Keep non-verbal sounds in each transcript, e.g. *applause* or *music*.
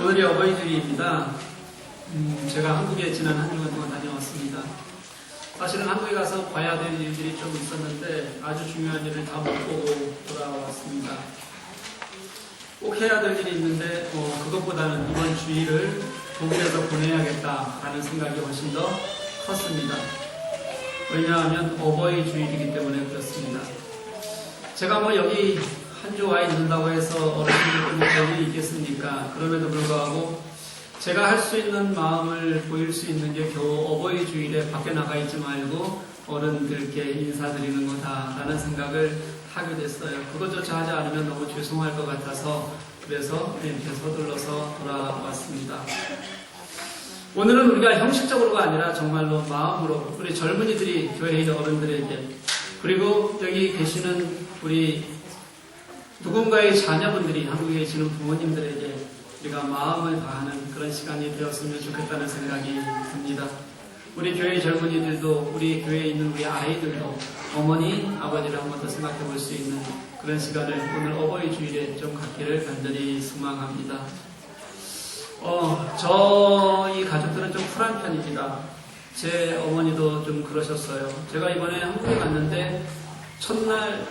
오늘이 어버이 주일입니다. 음, 제가 한국에 지난 한 주간 동안 다녀왔습니다. 사실은 한국에 가서 봐야 될 일들이 좀 있었는데 아주 중요한 일을 다 못 보고 돌아왔습니다. 꼭 해야 될 일이 있는데 어, 그것보다는 이번 주일을 독일에서 보내야겠다라는 생각이 훨씬 더 컸습니다. 왜냐하면 어버이 주일이기 때문에 그렇습니다. 제가 뭐 여기 한 주 와 있는다고 해서 어르신들 때문에 별일이 있겠습니까? 그럼에도 불구하고 제가 할 수 있는 마음을 보일 수 있는 게 겨우 어버이 주일에 밖에 나가 있지 말고 어른들께 인사드리는 거다라는 생각을 하게 됐어요. 그것조차 하지 않으면 너무 죄송할 것 같아서 그래서 이렇게 서둘러서 돌아왔습니다. 오늘은 우리가 형식적으로가 아니라 정말로 마음으로 우리 젊은이들이 교회의 어른들에게 그리고 여기 계시는 우리 누군가의 자녀분들이 한국에 계시는 부모님들에게 우리가 마음을 다하는 그런 시간이 되었으면 좋겠다는 생각이 듭니다. 우리 교회 젊은이들도 우리 교회에 있는 우리 아이들도 어머니, 아버지를 한번 더 생각해 볼 수 있는 그런 시간을 오늘 어버이 주일에 좀 갖기를 간절히 소망합니다. 어, 저희 가족들은 좀 쿨한 편입니다. 제 어머니도 좀 그러셨어요. 제가 이번에 한국에 갔는데 첫날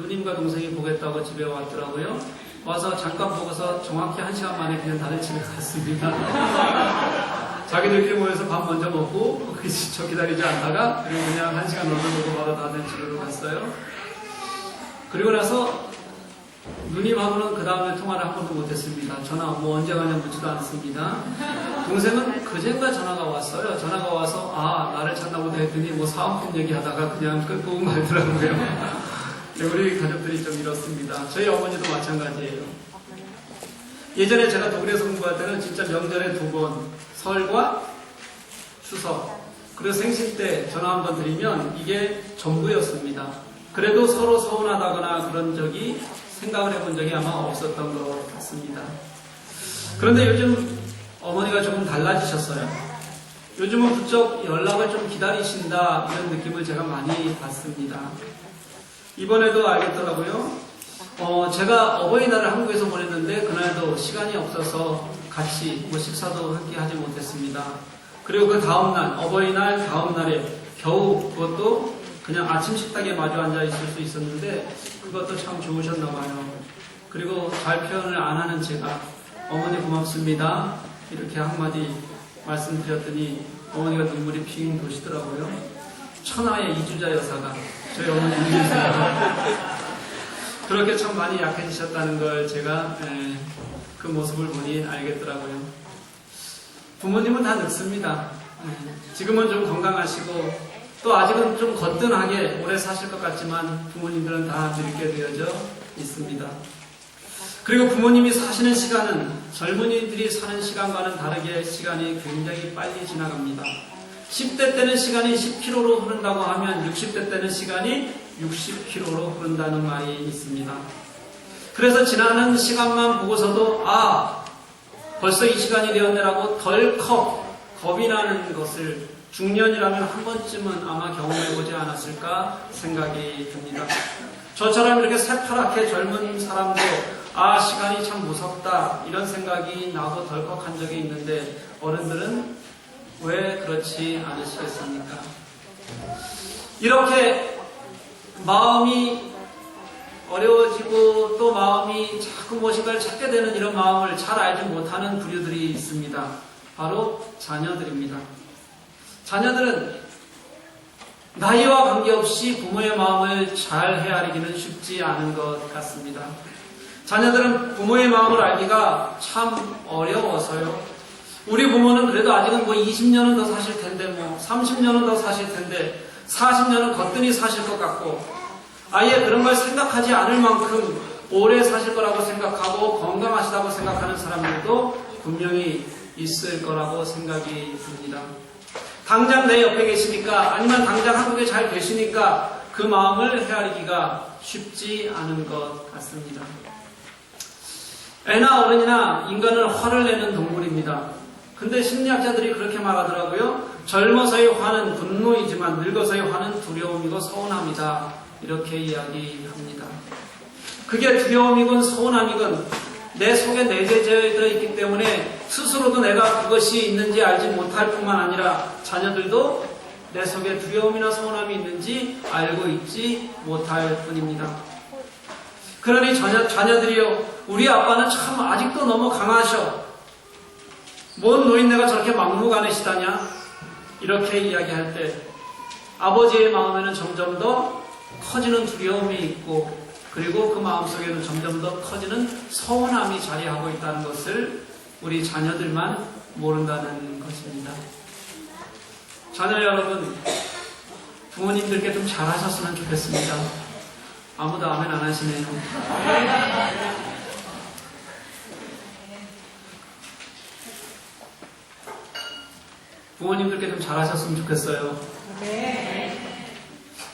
누님과 동생이 보겠다고 집에 왔더라고요. 와서 잠깐 보고서 정확히 한 시간 만에 그냥 다른 집에 갔습니다. *laughs* 자기들끼리 모여서 밥 먼저 먹고 저 기다리지 않다가 그리고 그냥 한 시간 넘어보고 바로 다른 집으로 갔어요. 그리고 나서 누님하고는 그 다음에 통화를 한 번도 못했습니다. 전화 뭐 언제 가냐 묻지도 않습니다. 동생은 그젠가 전화가 왔어요. 전화가 와서 아 나를 찾나 보다 했더니 뭐 사은품 얘기하다가 그냥 끊고 말더라고요. 네, 우리 가족들이 좀 이렇습니다. 저희 어머니도 마찬가지예요. 예전에 제가 독일에서 공부할 때는 진짜 명절에 두 번, 설과 추석, 그리고 생신 때 전화 한 번 드리면 이게 전부였습니다. 그래도 서로 서운하다거나 그런 적이 생각을 해본 적이 아마 없었던 것 같습니다. 그런데 요즘 어머니가 조금 달라지셨어요. 요즘은 부쩍 연락을 좀 기다리신다 이런 느낌을 제가 많이 받습니다. 이번에도 알겠더라고요. 어, 제가 어버이날을 한국에서 보냈는데 그날도 시간이 없어서 같이 뭐 식사도 함께 하지 못했습니다. 그리고 그 다음날 어버이날 다음날에 겨우 그것도 그냥 아침 식탁에 마주 앉아 있을 수 있었는데 그것도 참 좋으셨나 봐요. 그리고 잘 표현을 안 하는 제가 어머니 고맙습니다 이렇게 한마디 말씀드렸더니 어머니가 눈물이 핑 도시더라고요. 천하의 이주자 여사가 어머니 이주자 그렇게 참 많이 약해지셨다는 걸 제가 에, 그 모습을 보니 알겠더라고요. 부모님은 다 늙습니다. 에, 지금은 좀 건강하시고 또 아직은 좀 거뜬하게 오래 사실 것 같지만 부모님들은 다 늙게 되어져 있습니다. 그리고 부모님이 사시는 시간은 젊은이들이 사는 시간과는 다르게 시간이 굉장히 빨리 지나갑니다. 10대 때는 시간이 10km로 흐른다고 하면 60대 때는 시간이 60km로 흐른다는 말이 있습니다. 그래서 지나는 시간만 보고서도 아 벌써 이 시간이 되었네라고 덜컥 겁이 나는 것을 중년이라면 한 번쯤은 아마 경험해보지 않았을까 생각이 듭니다. 저처럼 이렇게 새파랗게 젊은 사람도 아 시간이 참 무섭다 이런 생각이 나고 덜컥한 적이 있는데 어른들은 왜 그렇지 않으시겠습니까? 이렇게 마음이 어려워지고 또 마음이 자꾸 무엇인가를 찾게 되는 이런 마음을 잘 알지 못하는 부류들이 있습니다. 바로 자녀들입니다. 자녀들은 나이와 관계없이 부모의 마음을 잘 헤아리기는 쉽지 않은 것 같습니다. 자녀들은 부모의 마음을 알기가 참 어려워서요. 우리 부모는 그래도 아직은 뭐 20년은 더 사실 텐데, 뭐 30년은 더 사실 텐데, 40년은 거뜬히 사실 것 같고, 아예 그런 걸 생각하지 않을 만큼 오래 사실 거라고 생각하고 건강하시다고 생각하는 사람들도 분명히 있을 거라고 생각이 듭니다. 당장 내 옆에 계시니까, 아니면 당장 한국에 잘 계시니까 그 마음을 헤아리기가 쉽지 않은 것 같습니다. 애나 어른이나 인간은 화를 내는 동물입니다. 근데 심리학자들이 그렇게 말하더라고요. 젊어서의 화는 분노이지만 늙어서의 화는 두려움이고 서운함이다. 이렇게 이야기합니다. 그게 두려움이건 서운함이건 내 속에 내재되어 있기 때문에 스스로도 내가 그것이 있는지 알지 못할 뿐만 아니라 자녀들도 내 속에 두려움이나 서운함이 있는지 알고 있지 못할 뿐입니다. 그러니 자녀, 자녀들이요, 우리 아빠는 참 아직도 너무 강하셔. 뭔 노인네가 저렇게 막무가내 시다냐? 이렇게 이야기할 때 아버지의 마음에는 점점 더 커지는 두려움이 있고 그리고 그 마음 속에는 점점 더 커지는 서운함이 자리하고 있다는 것을 우리 자녀들만 모른다는 것입니다. 자녀 여러분, 부모님들께 좀 잘하셨으면 좋겠습니다. 아무도 아멘 안 하시네요. 부모님들께 좀 잘하셨으면 좋겠어요.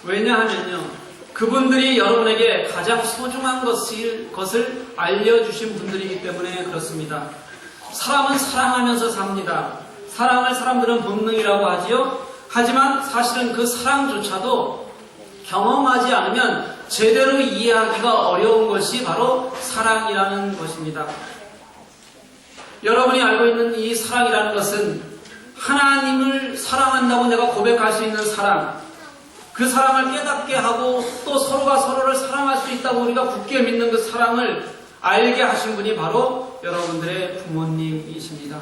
왜냐하면요, 그분들이 여러분에게 가장 소중한 것을, 것을 알려주신 분들이기 때문에 그렇습니다. 사람은 사랑하면서 삽니다. 사랑할 사람들은 본능이라고 하지요. 하지만 사실은 그 사랑조차도 경험하지 않으면 제대로 이해하기가 어려운 것이 바로 사랑이라는 것입니다. 여러분이 알고 있는 이 사랑이라는 것은 하나님을 사랑한다고 내가 고백할 수 있는 사랑, 그 사랑을 깨닫게 하고 또 서로가 서로를 사랑할 수 있다고 우리가 굳게 믿는 그 사랑을 알게 하신 분이 바로 여러분들의 부모님이십니다.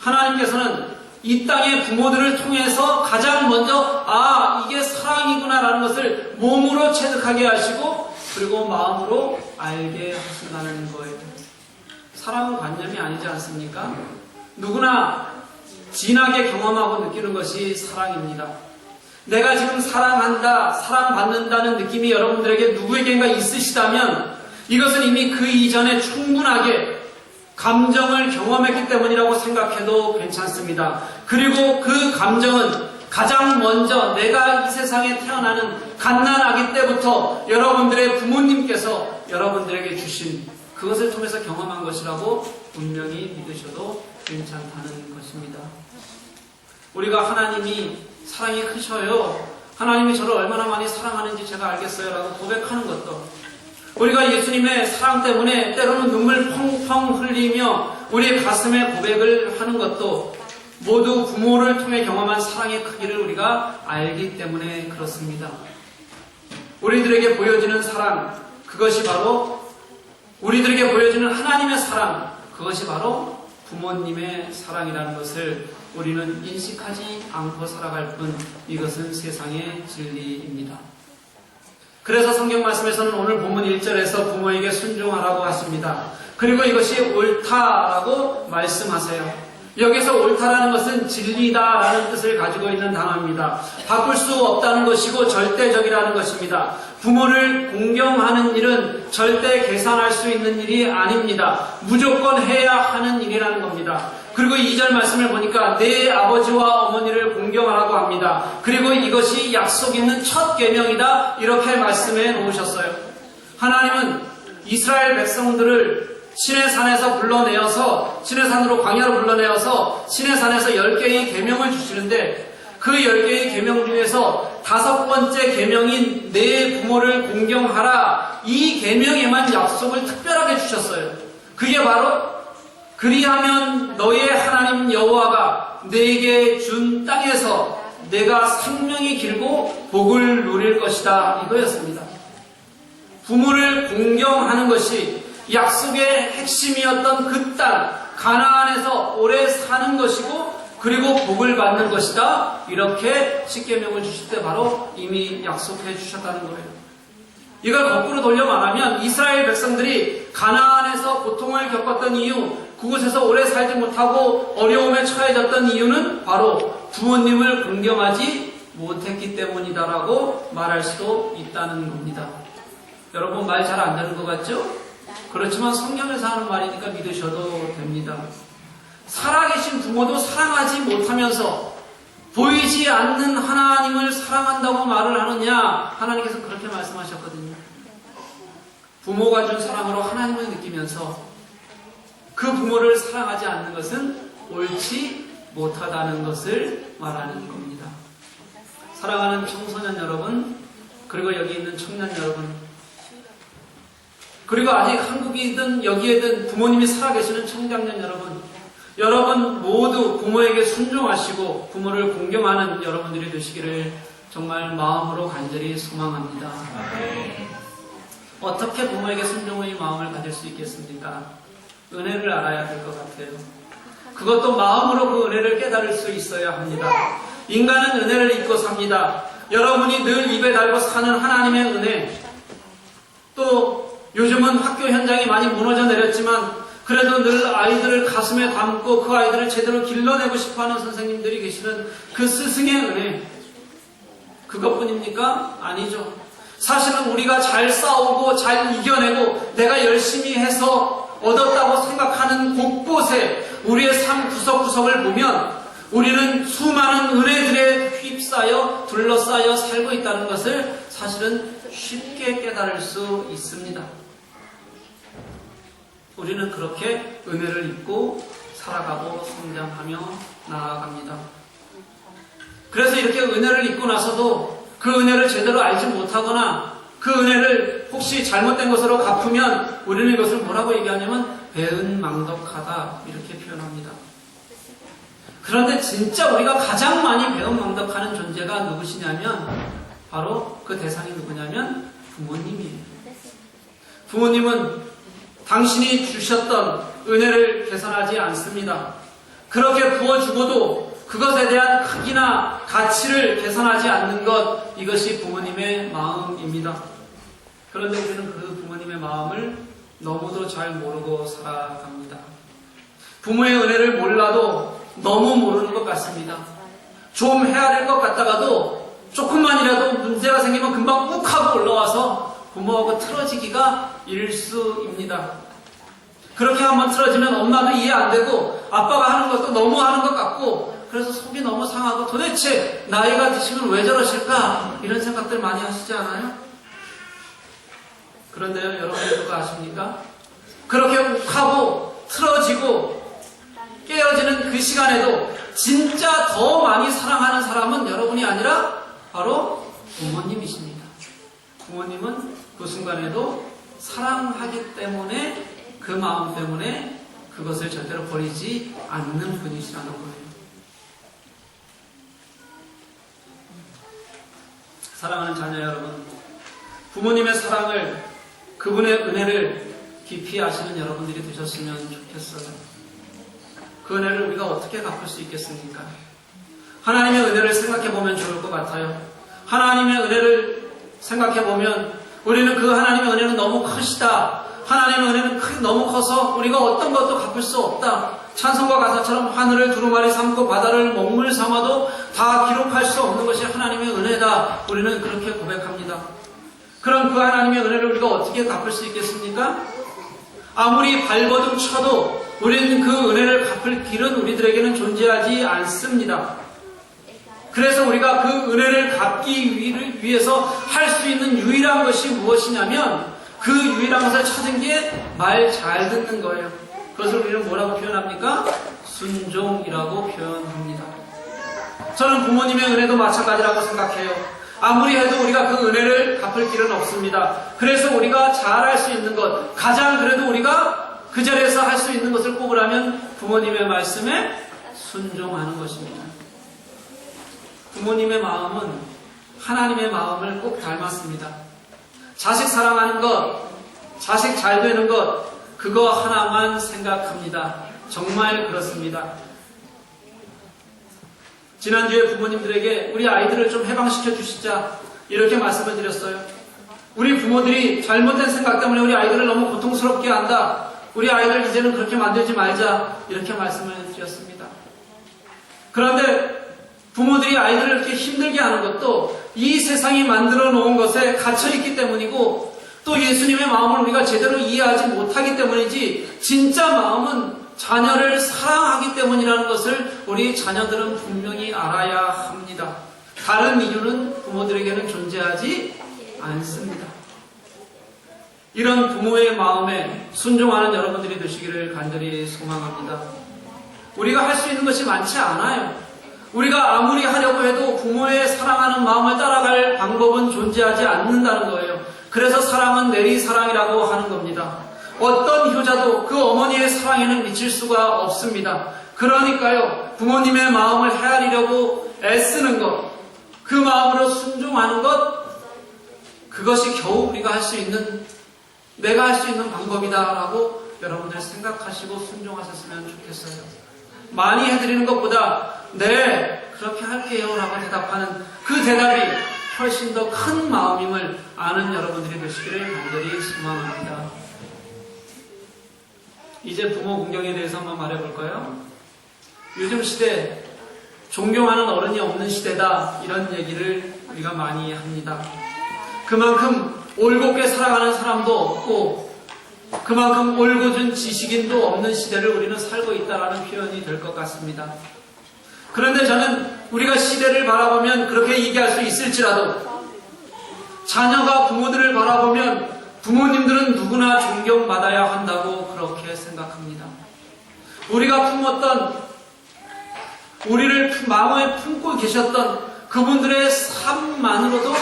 하나님께서는 이 땅의 부모들을 통해서 가장 먼저 아 이게 사랑이구나라는 것을 몸으로 체득하게 하시고 그리고 마음으로 알게 하신다는 거예요. 사랑은 관념이 아니지 않습니까? 누구나 진하게 경험하고 느끼는 것이 사랑입니다. 내가 지금 사랑한다, 사랑받는다는 느낌이 여러분들에게 누구에겐가 있으시다면 이것은 이미 그 이전에 충분하게 감정을 경험했기 때문이라고 생각해도 괜찮습니다. 그리고 그 감정은 가장 먼저 내가 이 세상에 태어나는 갓난아기 때부터 여러분들의 부모님께서 여러분들에게 주신 그것을 통해서 경험한 것이라고 분명히 믿으셔도 괜찮다는 것입니다. 우리가 하나님이 사랑이 크셔요. 하나님이 저를 얼마나 많이 사랑하는지 제가 알겠어요. 라고 고백하는 것도 우리가 예수님의 사랑 때문에 때로는 눈물 펑펑 흘리며 우리의 가슴에 고백을 하는 것도 모두 부모를 통해 경험한 사랑의 크기를 우리가 알기 때문에 그렇습니다. 우리들에게 보여지는 사랑, 그것이 바로 우리들에게 보여지는 하나님의 사랑, 그것이 바로 부모님의 사랑이라는 것을 우리는 인식하지 않고 살아갈 뿐 이것은 세상의 진리입니다. 그래서 성경 말씀에서는 오늘 본문 1절에서 부모에게 순종하라고 하십니다. 그리고 이것이 옳다라고 말씀하세요. 여기서 옳다라는 것은 진리다라는 뜻을 가지고 있는 단어입니다. 바꿀 수 없다는 것이고 절대적이라는 것입니다. 부모를 공경하는 일은 절대 계산할 수 있는 일이 아닙니다. 무조건 해야 하는 일이라는 겁니다. 그리고 2절 말씀을 보니까 내 아버지와 어머니를 공경하라고 합니다. 그리고 이것이 약속 있는 첫 계명이다 이렇게 말씀해 놓으셨어요. 하나님은 이스라엘 백성들을 신의 산에서 불러내어서 신의 산으로 광야로 불러내어서 신의 산에서 10개의 계명을 주시는데 그 10개의 계명 중에서 다섯 번째 계명인 내 부모를 공경하라 이 계명에만 약속을 특별하게 주셨어요. 그게 바로 그리하면 너의 하나님 여호와가 내게 준 땅에서 내가 생명이 길고 복을 누릴 것이다 이거였습니다. 부모를 공경하는 것이 약속의 핵심이었던 그 땅, 가나안에서 오래 사는 것이고 그리고 복을 받는 것이다. 이렇게 십계명을 주실 때 바로 이미 약속해 주셨다는 거예요. 이걸 거꾸로 돌려 말하면 이스라엘 백성들이 가나안에서 고통을 겪었던 이유, 그곳에서 오래 살지 못하고 어려움에 처해졌던 이유는 바로 부모님을 공경하지 못했기 때문이다라고 말할 수도 있다는 겁니다. 여러분 말 잘 안 되는 것 같죠? 그렇지만 성경에서 하는 말이니까 믿으셔도 됩니다. 살아계신 부모도 사랑하지 못하면서 보이지 않는 하나님을 사랑한다고 말을 하느냐? 하나님께서 그렇게 말씀하셨거든요. 부모가 준 사랑으로 하나님을 느끼면서 그 부모를 사랑하지 않는 것은 옳지 못하다는 것을 말하는 겁니다. 사랑하는 청소년 여러분, 그리고 여기 있는 청년 여러분, 그리고 아직 한국이든 여기에든 부모님이 살아계시는 청장년 여러분, 여러분 모두 부모에게 순종하시고 부모를 공경하는 여러분들이 되시기를 정말 마음으로 간절히 소망합니다. 어떻게 부모에게 순종의 마음을 가질 수 있겠습니까? 은혜를 알아야 될 것 같아요. 그것도 마음으로 그 은혜를 깨달을 수 있어야 합니다. 인간은 은혜를 잊고 삽니다. 여러분이 늘 입에 달고 사는 하나님의 은혜, 또 요즘은 학교 현장이 많이 무너져 내렸지만 그래도 늘 아이들을 가슴에 담고 그 아이들을 제대로 길러내고 싶어하는 선생님들이 계시는 그 스승의 은혜, 그것뿐입니까? 아니죠. 사실은 우리가 잘 싸우고 잘 이겨내고 내가 열심히 해서 얻었다고 생각하는 곳곳에 우리의 삶 구석구석을 보면 우리는 수많은 은혜들에 휩싸여 둘러싸여 살고 있다는 것을 사실은 쉽게 깨달을 수 있습니다. 우리는 그렇게 은혜를 잊고 살아가고 성장하며 나아갑니다. 그래서 이렇게 은혜를 잊고 나서도 그 은혜를 제대로 알지 못하거나 그 은혜를 혹시 잘못된 것으로 갚으면 우리는 이것을 뭐라고 얘기하냐면 배은망덕하다 이렇게 표현합니다. 그런데 진짜 우리가 가장 많이 배은망덕하는 존재가 누구시냐면 바로 그 대상이 누구냐면 부모님이에요. 부모님은 당신이 주셨던 은혜를 계산하지 않습니다. 그렇게 부어주고도 그것에 대한 크기나 가치를 계산하지 않는 것, 이것이 부모님의 마음입니다. 그런데 우리는 그 부모님의 마음을 너무도 잘 모르고 살아갑니다. 부모의 은혜를 몰라도 너무 모르는 것 같습니다. 좀될것 같다가도 조금만이라도 문제가 생기면 금방 욱 하고 올라와서 부모하고 틀어지기가 일수입니다. 그렇게 한번 틀어지면 엄마도 이해 안 되고 아빠가 하는 것도 너무 하는 것 같고 그래서 속이 너무 상하고 도대체 나이가 드시면 왜 저러실까 이런 생각들 많이 하시지 않아요? 그런데요 여러분들 그거 아십니까? 그렇게 욱하고 틀어지고 깨어지는 그 시간에도 진짜 더 많이 사랑하는 사람은 여러분이 아니라 바로 부모님이십니다. 부모님은 그 순간에도 사랑하기 때문에 그 마음 때문에 그것을 절대로 버리지 않는 분이시라는 거예요. 사랑하는 자녀 여러분, 부모님의 사랑을 그분의 은혜를 깊이 아시는 여러분들이 되셨으면 좋겠어요. 그 은혜를 우리가 어떻게 갚을 수 있겠습니까? 하나님의 은혜를 생각해 보면 좋을 것 같아요. 하나님의 은혜를 생각해 보면 우리는 그 하나님의 은혜는 너무 크시다. 하나님의 은혜는 크, 너무 커서 우리가 어떤 것도 갚을 수 없다. 찬송과 가사처럼 하늘을 두루마리 삼고 바다를 먹물 삼아도 다 기록할 수 없는 것이 하나님의 은혜다. 우리는 그렇게 고백합니다. 그럼 그 하나님의 은혜를 우리가 어떻게 갚을 수 있겠습니까? 아무리 발버둥 쳐도 우리는 그 은혜를 갚을 길은 우리들에게는 존재하지 않습니다. 그래서 우리가 그 은혜를 갚기 위해서 할 수 있는 유일한 것이 무엇이냐면 그 유일한 것을 찾은 게 말 잘 듣는 거예요. 그것을 우리는 뭐라고 표현합니까? 순종이라고 표현합니다. 저는 부모님의 은혜도 마찬가지라고 생각해요. 아무리 해도 우리가 그 은혜를 갚을 길은 없습니다. 그래서 우리가 잘할 수 있는 것, 가장 그래도 우리가 그 자리에서 할 수 있는 것을 꼽으라면 부모님의 말씀에 순종하는 것입니다. 부모님의 마음은 하나님의 마음을 꼭 닮았습니다. 자식 사랑하는 것, 자식 잘 되는 것, 그거 하나만 생각합니다. 정말 그렇습니다. 지난주에 부모님들에게 우리 아이들을 좀 해방시켜 주시자 이렇게 말씀을 드렸어요. 우리 부모들이 잘못된 생각 때문에 우리 아이들을 너무 고통스럽게 한다. 우리 아이들 이제는 그렇게 만들지 말자 이렇게 말씀을 드렸습니다. 그런데 부모들이 아이들을 이렇게 힘들게 하는 것도 이 세상이 만들어 놓은 것에 갇혀 있기 때문이고 또 예수님의 마음을 우리가 제대로 이해하지 못하기 때문이지 진짜 마음은 자녀를 사랑하기 때문이라는 것을 우리 자녀들은 분명히 알아야 합니다. 다른 이유는 부모들에게는 존재하지 않습니다. 이런 부모의 마음에 순종하는 여러분들이 되시기를 간절히 소망합니다. 우리가 할 수 있는 것이 많지 않아요. 우리가 아무리 하려고 해도 부모의 사랑하는 마음을 따라갈 방법은 존재하지 않는다는 거예요. 그래서 사랑은 내리 사랑이라고 하는 겁니다. 어떤 효자도 그 어머니의 사랑에는 미칠 수가 없습니다. 그러니까요, 부모님의 마음을 헤아리려고 애쓰는 것, 그 마음으로 순종하는 것, 그것이 겨우 우리가 할 수 있는, 내가 할 수 있는 방법이다라고 여러분들 생각하시고 순종하셨으면 좋겠어요. 많이 해드리는 것보다, 네, 그렇게 할게요 라고 대답하는 그 대답이 훨씬 더 큰 마음임을 아는 여러분들이 되시기를 간절히 소망합니다. 이제 부모 공경에 대해서 한번 말해볼까요? 요즘 시대, 존경하는 어른이 없는 시대다, 이런 얘기를 우리가 많이 합니다. 그만큼 올곧게 살아가는 사람도 없고, 그만큼 올곧은 지식인도 없는 시대를 우리는 살고 있다라는 표현이 될 것 같습니다. 그런데 저는 우리가 시대를 바라보면 그렇게 얘기할 수 있을지라도, 자녀가 부모들을 바라보면 부모님들은 누구나 존경받아야 한다고 그렇게 생각합니다. 우리가 품었던, 우리를 품- 마음에 품고 계셨던 그분들의 삶만으로도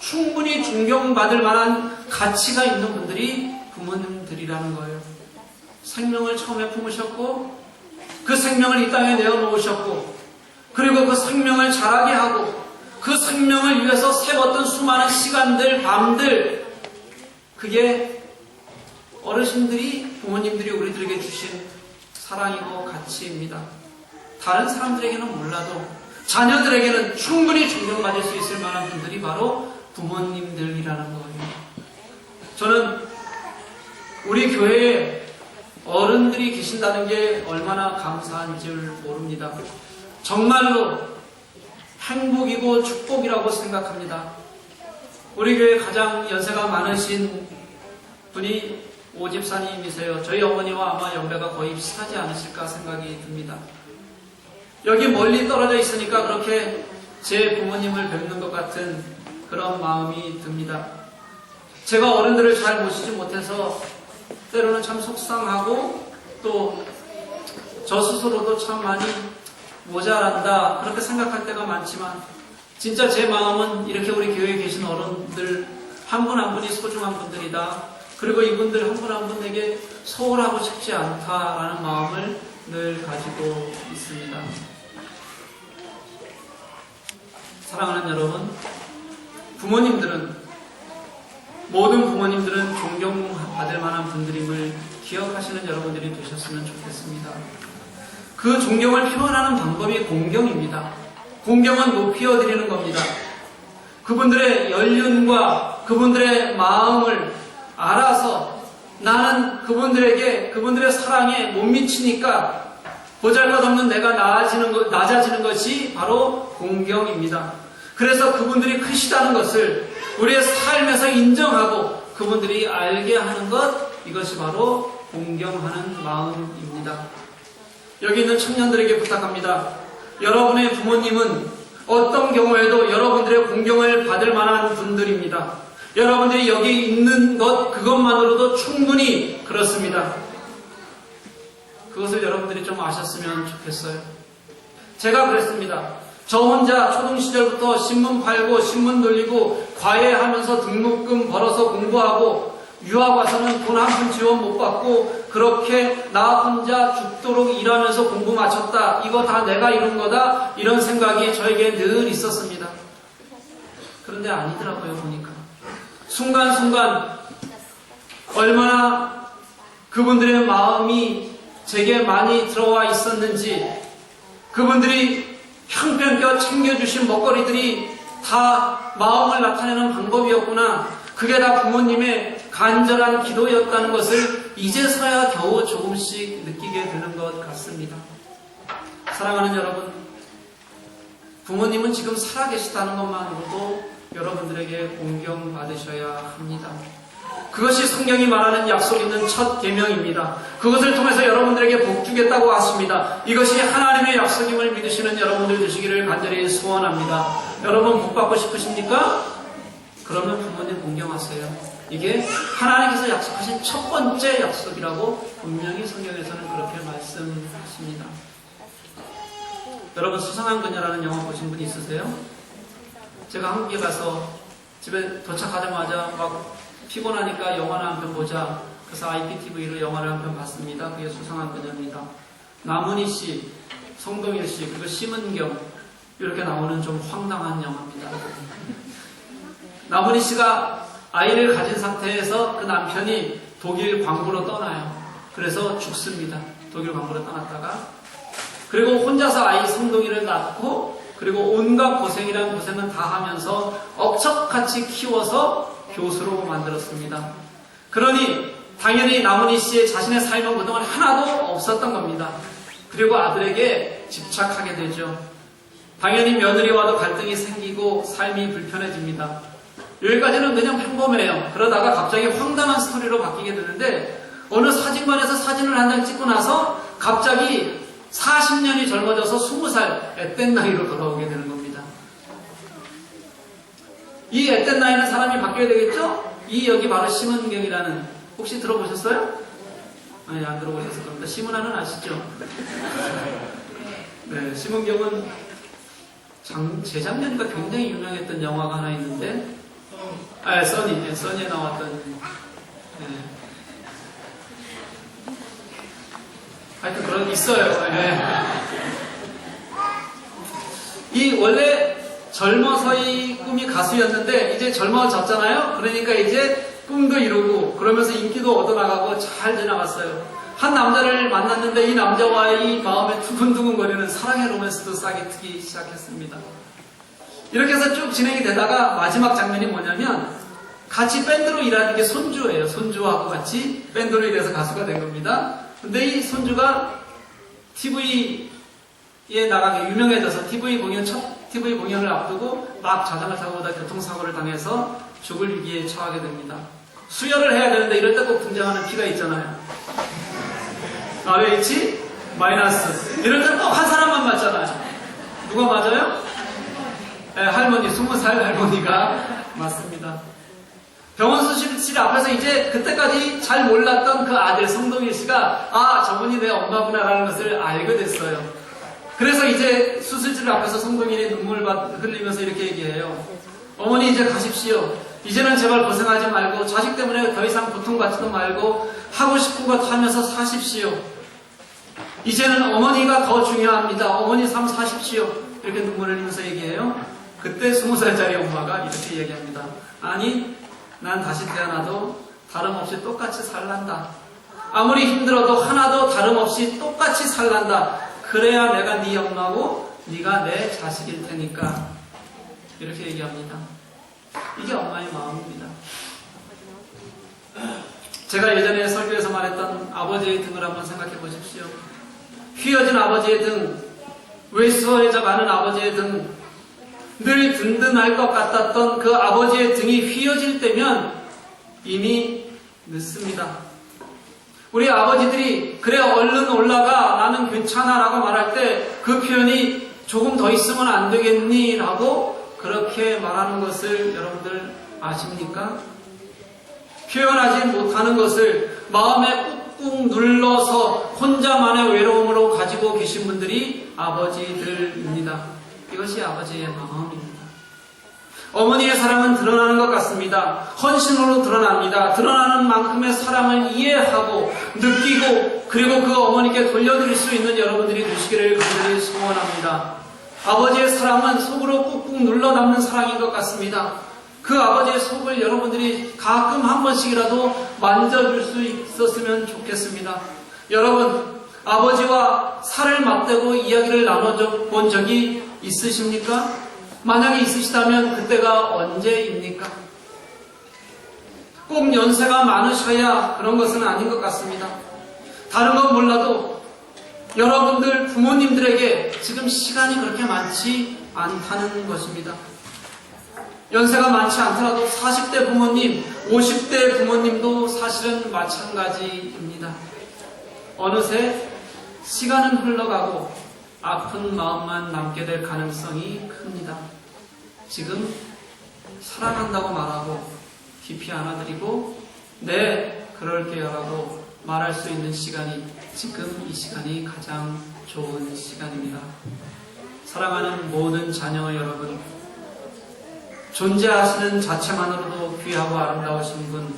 충분히 존경받을 만한 가치가 있는 분들이 부모님들이라는 거예요. 생명을 처음에 품으셨고, 그 생명을 이 땅에 내어놓으셨고, 그리고 그 생명을 자라게 하고, 그 생명을 위해서 세웠던 수많은 시간들, 밤들, 그게 어르신들이, 부모님들이 우리들에게 주신 사랑이고 가치입니다. 다른 사람들에게는 몰라도 자녀들에게는 충분히 존경받을 수 있을 만한 분들이 바로 부모님들이라는 거예요. 저는 우리 교회에 어른들이 계신다는 게 얼마나 감사한 줄 모릅니다. 정말로 행복이고 축복이라고 생각합니다. 우리 교회 가장 연세가 많으신 분이 오집사님이세요. 저희 어머니와 아마 연배가 거의 비슷하지 않으실까 생각이 듭니다. 여기 멀리 떨어져 있으니까 그렇게 제 부모님을 뵙는 것 같은 그런 마음이 듭니다. 제가 어른들을 잘 모시지 못해서 때로는 참 속상하고 또 저 스스로도 참 많이 모자란다 그렇게 생각할 때가 많지만 진짜 제 마음은 이렇게 우리 교회에 계신 어른들 한 분한 분이 소중한 분들이다. 그리고 이분들 한분한 분에게 소홀하고 싶지 않다라는 마음을 늘 가지고 있습니다. 사랑하는 여러분, 부모님들은 모든 부모님들은 존경받을 만한 분들임을 기억하시는 여러분들이 되셨으면 좋겠습니다. 그 존경을 표현하는 방법이 공경입니다. 공경은 높여 드리는 겁니다. 그분들의 연륜과 그분들의 마음을 알아서 나는 그분들에게 그분들의 사랑에 못 미치니까 보잘것없는 내가 나아지는 것, 낮아지는 것이 바로 공경입니다. 그래서 그분들이 크시다는 것을 우리의 삶에서 인정하고 그분들이 알게 하는 것 이것이 바로 공경하는 마음입니다. 여기 있는 청년들에게 부탁합니다. 여러분의 부모님은 어떤 경우에도 여러분들의 공경을 받을 만한 분들입니다. 여러분들이 여기 있는 것 그것만으로도 충분히 그렇습니다. 그것을 여러분들이 좀 아셨으면 좋겠어요. 제가 그랬습니다. 저 혼자 초등 시절부터 신문 팔고 신문 돌리고 과외하면서 등록금 벌어서 공부하고 유학 와서는 돈 한 푼 지원 못 받고 그렇게 나 혼자 죽도록 일하면서 공부 마쳤다. 이거 다 내가 이룬 거다. 이런 생각이 저에게 늘 있었습니다. 그런데 아니더라고요, 보니까. 순간순간 얼마나 그분들의 마음이 제게 많이 들어와 있었는지 그분들이 형편껏 챙겨주신 먹거리들이 다 마음을 나타내는 방법이었구나. 그게 다 부모님의 간절한 기도였다는 것을 이제서야 겨우 조금씩 느끼게 되는 것 같습니다. 사랑하는 여러분, 부모님은 지금 살아계시다는 것만으로도 여러분들에게 공경받으셔야 합니다. 그것이 성경이 말하는 약속 있는 첫 계명입니다. 그것을 통해서 여러분들에게 복 주겠다고 하십니다. 이것이 하나님의 약속임을 믿으시는 여러분들 되시기를 간절히 소원합니다. 여러분 복 받고 싶으십니까? 그러면 부모님 공경하세요. 이게 하나님께서 약속하신 첫 번째 약속이라고 분명히 성경에서는 그렇게 말씀하십니다. 여러분 수상한 그녀라는 영화 보신 분 있으세요? 제가 한국에 가서 집에 도착하자마자 막 피곤하니까 영화나 한 편 보자. 그래서 IPTV로 영화를 한 편 봤습니다. 그게 수상한 그녀입니다. 남은희 씨, 송동일 씨, 그리고 심은경 이렇게 나오는 좀 황당한 영화입니다. 남은희 씨가 아이를 가진 상태에서 그 남편이 독일 광부로 떠나요. 그래서 죽습니다. 독일 광부로 떠났다가 그리고 혼자서 아이 송동이를 낳고 그리고 온갖 고생이란 고생은 다 하면서 억척같이 키워서 교수로 만들었습니다. 그러니 당연히 남은희 씨의 자신의 삶은 그동안 하나도 없었던 겁니다. 그리고 아들에게 집착하게 되죠. 당연히 며느리와도 갈등이 생기고 삶이 불편해집니다. 여기까지는 그냥 평범해요. 그러다가 갑자기 황당한 스토리로 바뀌게 되는데 어느 사진관에서 사진을 한 장 찍고 나서 갑자기 40년이 젊어져서 20살 앳된 나이로 돌아오게 되는 겁니다. 이 앳된 나이는 사람이 바뀌어야 되겠죠? 이 여기 바로 심은경이라는 혹시 들어보셨어요? 아니 안 들어보셨을 겁니다. 심은하는 아시죠? 네, 심은경은 장, 재작년인가 굉장히 유명했던 영화가 하나 있는데 아, 써니, 네, 써니에 나왔던 네. 하여튼 그런 게 있어요. 네. 이 원래 젊어서의 꿈이 가수였는데 이제 젊어졌잖아요. 그러니까 이제 꿈도 이루고 그러면서 인기도 얻어나가고 잘 지나갔어요. 한 남자를 만났는데 이 남자와의 마음에 두근두근거리는 사랑의 로맨스도 싹이 트기 시작했습니다. 이렇게 해서 쭉 진행이 되다가 마지막 장면이 뭐냐면 같이 밴드로 일하는 게 손주예요. 손주하고 같이 밴드로 일해서 가수가 된 겁니다. 근데 이 손주가 TV에 나가게 유명해져서 TV 공연 첫 TV 공연을 앞두고 막 자전거 타고 오다 교통사고를 당해서 죽을 위기에 처하게 됩니다. 수혈을 해야 되는데 이럴 때 꼭 등장하는 피가 있잖아요. RH 마이너스 이럴 때 꼭 한 사람만 맞잖아요. 누가 맞아요? 네, 할머니, 20살 할머니가 맞습니다. 병원 수술실 앞에서 이제 그때까지 잘 몰랐던 그 아들 성동일 씨가 아 저분이 내 엄마구나라는 것을 알게 됐어요. 그래서 이제 수술실 앞에서 성동일이 눈물 흘리면서 이렇게 얘기해요. 어머니 이제 가십시오. 이제는 제발 고생하지 말고 자식 때문에 더 이상 고통받지도 말고 하고 싶은 것 하면서 사십시오. 이제는 어머니가 더 중요합니다. 어머니 삶 사십시오. 이렇게 눈물 흘리면서 얘기해요. 그때 20살짜리 엄마가 이렇게 얘기합니다. 아니 난 다시 태어나도 다름없이 똑같이 살란다. 아무리 힘들어도 하나도 다름없이 똑같이 살란다. 그래야 내가 네 엄마고 네가 내 자식일 테니까 이렇게 얘기합니다. 이게 엄마의 마음입니다. 제가 예전에 설교에서 말했던 아버지의 등을 한번 생각해 보십시오. 휘어진 아버지의 등, 외소해져 가는 아버지의 등, 늘 든든할 것 같았던 그 아버지의 등이 휘어질 때면 이미 늦습니다. 우리 아버지들이 그래 얼른 올라가 나는 괜찮아 라고 말할 때 그 표현이 조금 더 있으면 안 되겠니? 라고 그렇게 말하는 것을 여러분들 아십니까? 표현하지 못하는 것을 마음에 꾹꾹 눌러서 혼자만의 외로움으로 가지고 계신 분들이 아버지들입니다. 이것이 아버지의 마음입니다. 어머니의 사랑은 드러나는 것 같습니다. 헌신으로 드러납니다. 드러나는 만큼의 사랑을 이해하고 느끼고 그리고 그 어머니께 돌려드릴 수 있는 여러분들이 되시기를 간절히 소원합니다. 아버지의 사랑은 속으로 꾹꾹 눌러 담는 사랑인 것 같습니다. 그 아버지의 속을 여러분들이 가끔 한 번씩이라도 만져줄 수 있었으면 좋겠습니다. 여러분, 아버지와 살을 맞대고 이야기를 나눠본 적이 있으십니까? 만약에 있으시다면 그때가 언제입니까? 꼭 연세가 많으셔야 그런 것은 아닌 것 같습니다. 다른 건 몰라도 여러분들 부모님들에게 지금 시간이 그렇게 많지 않다는 것입니다. 연세가 많지 않더라도 40대 부모님, 50대 부모님도 사실은 마찬가지입니다. 어느새 시간은 흘러가고 아픈 마음만 남게 될 가능성이 큽니다. 지금 사랑한다고 말하고 깊이 안아드리고 네 그럴게요라고 말할 수 있는 시간이 지금 이 시간이 가장 좋은 시간입니다. 사랑하는 모든 자녀 여러분 존재하시는 자체만으로도 귀하고 아름다우신 분,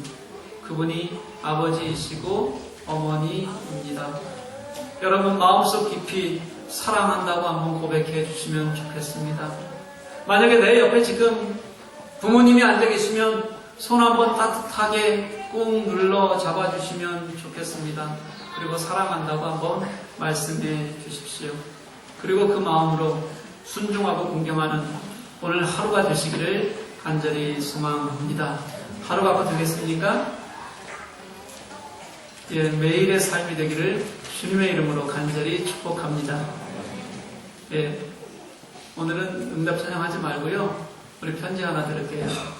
그분이 아버지이시고 어머니입니다. 여러분 마음속 깊이 사랑한다고 한번 고백해 주시면 좋겠습니다. 만약에 내 옆에 지금 부모님이 앉아 계시면 손 한번 따뜻하게 꾹 눌러 잡아 주시면 좋겠습니다. 그리고 사랑한다고 한번 말씀해 주십시오. 그리고 그 마음으로 순종하고 공경하는 오늘 하루가 되시기를 간절히 소망합니다. 하루가 되겠습니까? 예, 매일의 삶이 되기를 주님의 이름으로 간절히 축복합니다. 예, 오늘은 응답 찬양하지 말고요. 우리 편지 하나. 안녕하세요.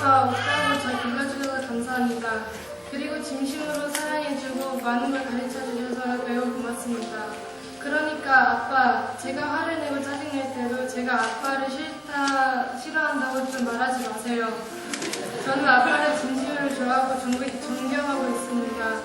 아빠 없다고 저 불러주셔서 감사합니다. 그리고 진심으로 사랑해주고 많은 걸 가르쳐주셔서 매우 고맙습니다. 그러니까 아빠 제가 화를 내고 짜증낼 때도 제가 아빠를 싫다 싫어한다고 좀 말하지 마세요. 저는 아빠를 진심으로 좋아하고 존- 존경하고 있습니다.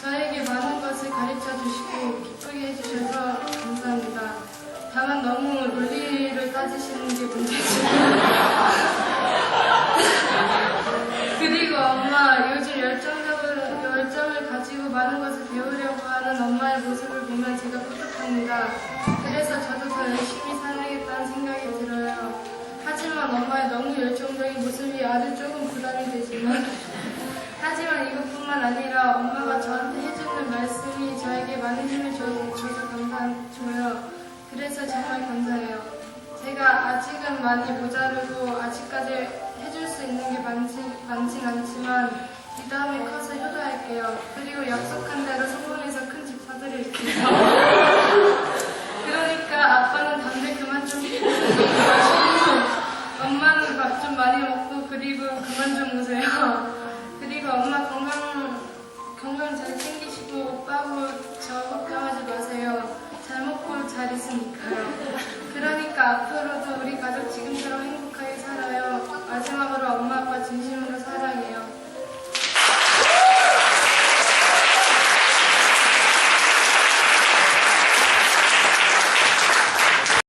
저에게 많은 것을 가르쳐 주시고 기쁘게 해주셔서 감사합니다. 다만 너무 논리를 따지시는 게 문제죠. *laughs* 그리고 엄마 요즘 열정적으로 열정을 가지고 많은 것을 배우려고 하는 엄마의 모습을 보면 제가 뿌듯합니다. 그래서 저도 더 열심히 살아야겠다는 생각이 들어요. 하지만 엄마의 너무 열정적인 모습이 아주 조금 부담이 되지만 *laughs* 하지만 이것뿐만 아니라 엄마가 저한테 해주는 말씀이 저에게 많은 힘을 줘- 줘서 감사줘요. 그래서 정말 감사해요. 제가 아직은 많이 모자르고 아직까지 해줄 수 있는 게 많지, 많진 않지만 이 다음에 커서 효도할게요. 그리고 약속한 대로 성공해서 큰 집 사드릴게요. *laughs* 그러니까 아빠는 담배 그만 좀 피우고 *laughs* 엄마는 밥 좀 많이 먹고 그리고 그만 좀 우세요. 그리고 엄마 건강 건강 잘 챙기시고 오빠하고 저 걱정하지 마세요. 잘 먹고 잘 있으니까요. 그러니까 앞으로도 우리 가족 지금처럼 행복하게 살아요. 마지막으로 엄마 아빠 진심으로 사랑해요.